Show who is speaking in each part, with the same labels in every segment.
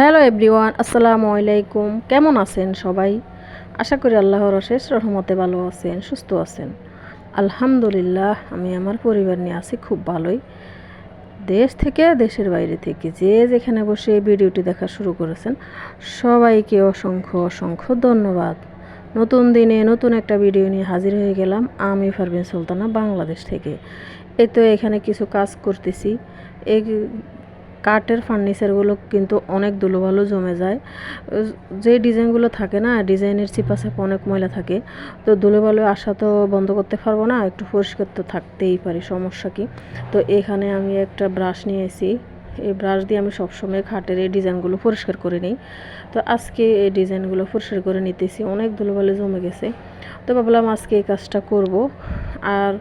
Speaker 1: Hello everyone, আসসালামু আলাইকুম। কেমন আছেন সবাই? আশা করি আল্লাহর অশেষ রহমতে ভালো আছেন, সুস্থ আছেন। আলহামদুলিল্লাহ, আমি আমার পরিবার নিয়ে আছি খুব ভালোই। দেশ থেকে দেশের বাইরে থেকে যে যেখানে বসে ভিডিওটি দেখা শুরু করেছেন, সবাইকে অসংখ্য অসংখ্য ধন্যবাদ। নতুন দিনে নতুন একটা ভিডিও নিয়ে হাজির হয়ে গেলাম আমি ফারবিন সুলতানা, বাংলাদেশ থেকে। এই তো এখানে কিছু কাজ করতেছি। এই কাঠের ফার্নিচারগুলো কিন্তু অনেক ধুলোবালু জমে যায়। যে ডিজাইনগুলো থাকে না, ডিজাইনের চিপাচাপা অনেক ময়লা থাকে, তো ধুলোবালু আসা তো বন্ধ করতে পারব না, একটু পরিষ্কার তো থাকতেই পারে, সমস্যা কি? তো এখানে আমি একটা ব্রাশ নিয়েছি এই ব্রাশ দিয়ে আমি সবসময় খাটের এই ডিজাইনগুলো পরিষ্কার করে নিই। তো আজকে এই ডিজাইনগুলো পরিষ্কার করে নিতেছি, অনেক ধুলোবালু জমে গেছে। তো ভাবলাম আজকে এই কাজটা করব। আর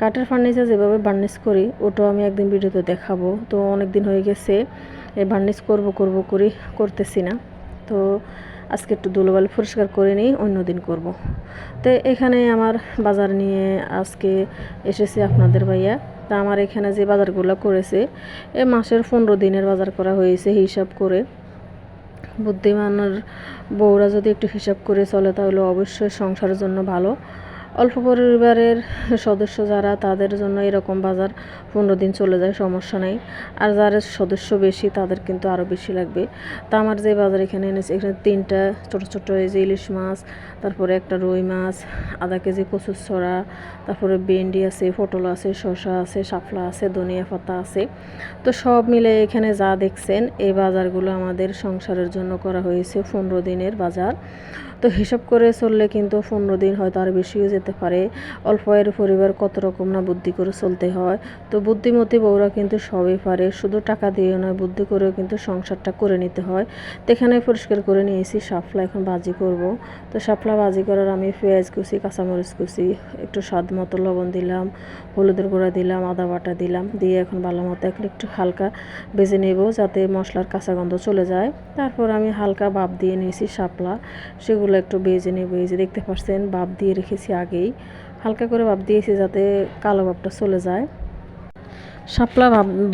Speaker 1: কাঠের ফার্নিচার যেভাবে বার্নিশ করি, ওটাও আমি একদিন ভিডিওতে দেখাবো। তো অনেক দিন হয়ে গেছে, এই বার্নিশ করব করব, করি, করতেছি না। তো আজকে একটু ধুলোবালি পরিষ্কার করে নিই অন্য দিন করব। তো এখানে আমার বাজার নিয়ে আজকে এসেছে আপনাদের ভাইয়া। তা আমার এখানে যে বাজারগুলো করেছে, এ মাসের পনেরো দিনের বাজার করা হয়েছে হিসাব করে। বুদ্ধিমানের বউরা যদি একটু হিসাব করে চলে তাহলে অবশ্যই সংসারের জন্য ভালো। অল্প পরিবারের সদস্য যারা, তাদের জন্য এরকম বাজার পনেরো দিন চলে যায়, সমস্যা নেই। আর যারা সদস্য বেশি, তাদের কিন্তু আরও বেশি লাগবে। তা আমার যে বাজার এখানে এনেছে, এখানে তিনটা ছোটো ছোটো এই যে ইলিশ মাছ, তারপরে একটা রুই মাছ, আধা কেজি কচুর ছড়া, তারপরে ভেন্ডি আছে, পটল আছে, শসা আছে, শাপলা আছে, ধনিয়া পাতা আছে। তো সব মিলে এখানে যা দেখছেন, এই বাজারগুলো আমাদের সংসারের জন্য করা হয়েছে পনেরো দিনের বাজার। তো হিসাব করে চললে কিন্তু পনেরো দিন হয়তো আর বেশিও যেতে পারে। অল্প আয়ের পরিবার কত রকম না বুদ্ধি করে চলতে হয়। তো বুদ্ধিমতী বউরা কিন্তু সবই পারে, শুধু টাকা দিয়ে নয়, বুদ্ধি করেও কিন্তু সংসারটা করে নিতে হয়। তো এখানে পরিষ্কার করে নিয়েছি, শাপলা এখন বাজি করব। তো শাপলা বাজি করার আমি পেঁয়াজ কুচি, কাঁচামরিচ কুচি, একটু স্বাদ মতো লবণ দিলাম, হলুদের গুঁড়া দিলাম, আদা বাটা দিলাম, দিয়ে এখন ভালো মতো এখন একটু হালকা বেজে নেব যাতে মশলার কাঁচা গন্ধ চলে যায়। তারপর আমি হালকা ভাপ দিয়ে নিয়েছি শাপলা, সেগুলো একটু বেজে নেব এই দেখতে পাচ্ছেন ভাপ দিয়ে রেখেছি আগেই। হালকা করে ভাপ দিয়েছি যাতে কালো ভাবটা চলে যায়। শাপলা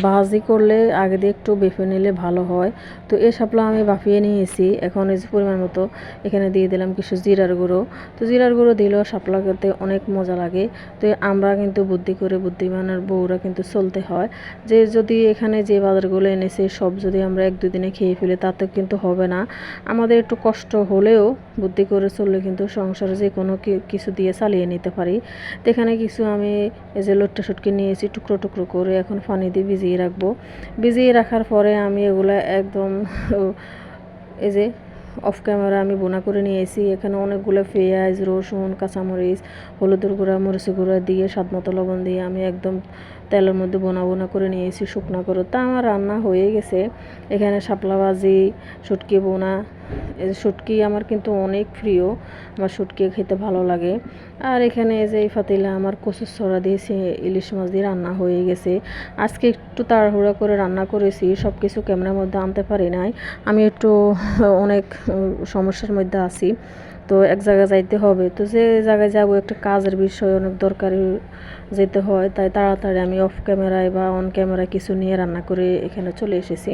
Speaker 1: ভাজি করলে আগে দিয়ে একটু বেফে নিলে ভালো হয়। তো এই শাপলা আমি বাফিয়ে নিয়েছি, এখন এই পরিমাণ মতো এখানে দিয়ে দিলাম কিছু জিরার গুঁড়ো। তো জিরার গুঁড়ো দিলেও শাপলা খেতে অনেক মজা লাগে। তো আমরা কিন্তু বুদ্ধি করে বুদ্ধিমানের বউরা কিন্তু চলতে হয়। যে যদি এখানে যে বাজারগুলো এনেছে, সব যদি আমরা এক দুদিনে খেয়ে ফেলি, তাতে কিন্তু হবে না। আমাদের একটু কষ্ট হলেও বুদ্ধি করে চললে কিন্তু সংসারে যে কোনো কিছু দিয়ে চালিয়ে নিতে পারি। এখানে কিছু আমি এই যে লোট্টা সুটকি নিয়েছি, টুকরো টুকরো করে এখন পানি দিয়ে ভিজিয়ে রাখব। ভিজিয়ে রাখার পরে আমি এগুলো একদম এই যে অফ ক্যামেরা আমি বোনা করে নিয়েছি। এখানে অনেকগুলো পেঁয়াজ, রসুন, কাঁচামরিচ, হলুদের গুঁড়া, মরিচের গুঁড়া দিয়ে, স্বাদ মতো লবণ দিয়ে আমি একদম তেলের মধ্যে বোনা বোনা করে নিয়েছি শুকনা করে। তা আমার রান্না হয়ে গেছে। এখানে শাপলা ভাজি, শুটকি বোনা শুটকি আমার কিন্তু অনেক প্রিয়। আমার শুটকি খেতে ভালো লাগে। আর এখানে যে এই ফাতিলা আমার কচুর ছড়া দিয়েছে, ইলিশ মাছ দিয়ে রান্না হয়ে গেছে। আজকে একটু তাড়াহুড়া করে রান্না করেছি সব কিছু ক্যামেরার মধ্যে আনতে পারি নাই। আমি একটু অনেক সমস্যার মধ্যে আছি। তো এক জায়গায় যাইতে হবে। তো যে জায়গায় যাব একটা কাজের বিষয় অনেক দরকারি যেতে হয়। তাই তাড়াতাড়ি আমি অফ ক্যামেরায় বা অন ক্যামেরায় কিছু নিয়ে রান্না করে এখানে চলে এসেছি।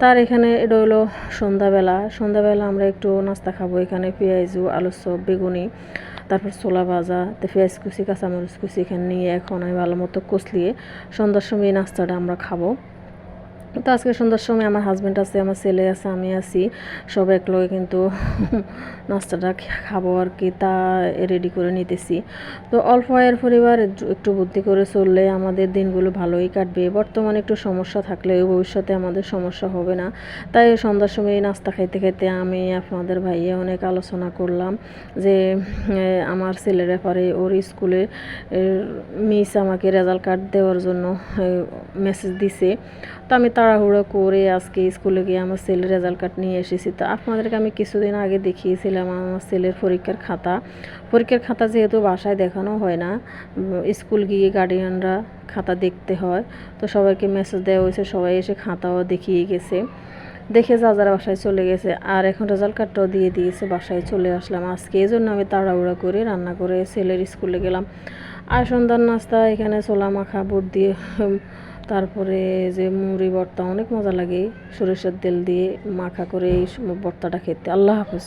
Speaker 1: তার এখানে এটা হলো সন্ধ্যাবেলা। সন্ধ্যাবেলা আমরা একটু নাস্তা খাব এখানে, পেঁয়াজু, আলু চপ বেগুনি, তারপর ছোলা ভাজা, তো পেঁয়াজ কুচি, কাঁচামরিচ কুচি এখানে নিয়ে এখন আমি ভালো মতো কষলিয়ে সন্ধ্যার সময় নাস্তাটা আমরা খাব। তো আজকে সন্ধ্যার সময় আমার হাজব্যান্ড আছে, আমার ছেলে আছে, আমি আছি। সব একলগে কিন্তু নাস্তাটা খাব আর কি, তা রেডি করে নিতেছি। তো অল্প আয়ের পরিবার, একটু বুদ্ধি করে চললে আমাদের দিনগুলো ভালোই কাটবে। বর্তমানে একটু সমস্যা থাকলে ভবিষ্যতে আমাদের সমস্যা হবে না। তাই সন্ধ্যার সময় নাস্তা খাইতে খাইতে আমি আপনাদের ভাইয়ে অনেক আলোচনা করলাম যে আমার ছেলের ব্যাপারে ওর স্কুলে মিস আমাকে রেজাল্ট কার্ড দেওয়ার জন্য মেসেজ দিছে। তো আমি তাড়াহুড়ো করে আজকে স্কুলে গিয়ে আমার ছেলের রেজাল্ট কার্ড নিয়ে এসেছি। তো আপনাদেরকে আমি কিছুদিন আগে দেখিয়েছিলাম আমার ছেলের পরীক্ষার খাতা। পরীক্ষার খাতা যেহেতু বাসায় দেখানো হয় না স্কুল গিয়ে গার্ডিয়ানরা খাতা দেখতে হয়। তো সবাইকে মেসেজ দেওয়া হয়েছে, সবাই এসে খাতাও দেখিয়ে গেছে। দেখে যা যারা বাসায় চলে গেছে, আর এখন রেজাল্ট কার্ডটাও দিয়ে দিয়েছে, বাসায় চলে আসলাম। আজকে এই জন্য আমি তাড়াহুড়া করে রান্না করে ছেলের স্কুলে গেলাম। আর সন্ধ্যার নাস্তা এখানে ছোলা মাখা, বুট দিয়ে তারপরে যে মুড়ি ভর্তা অনেক মজা লাগে, সরিষার তেল দিয়ে মাখা করে এই ভর্তাটা খেতে। আল্লাহ হাফেজ।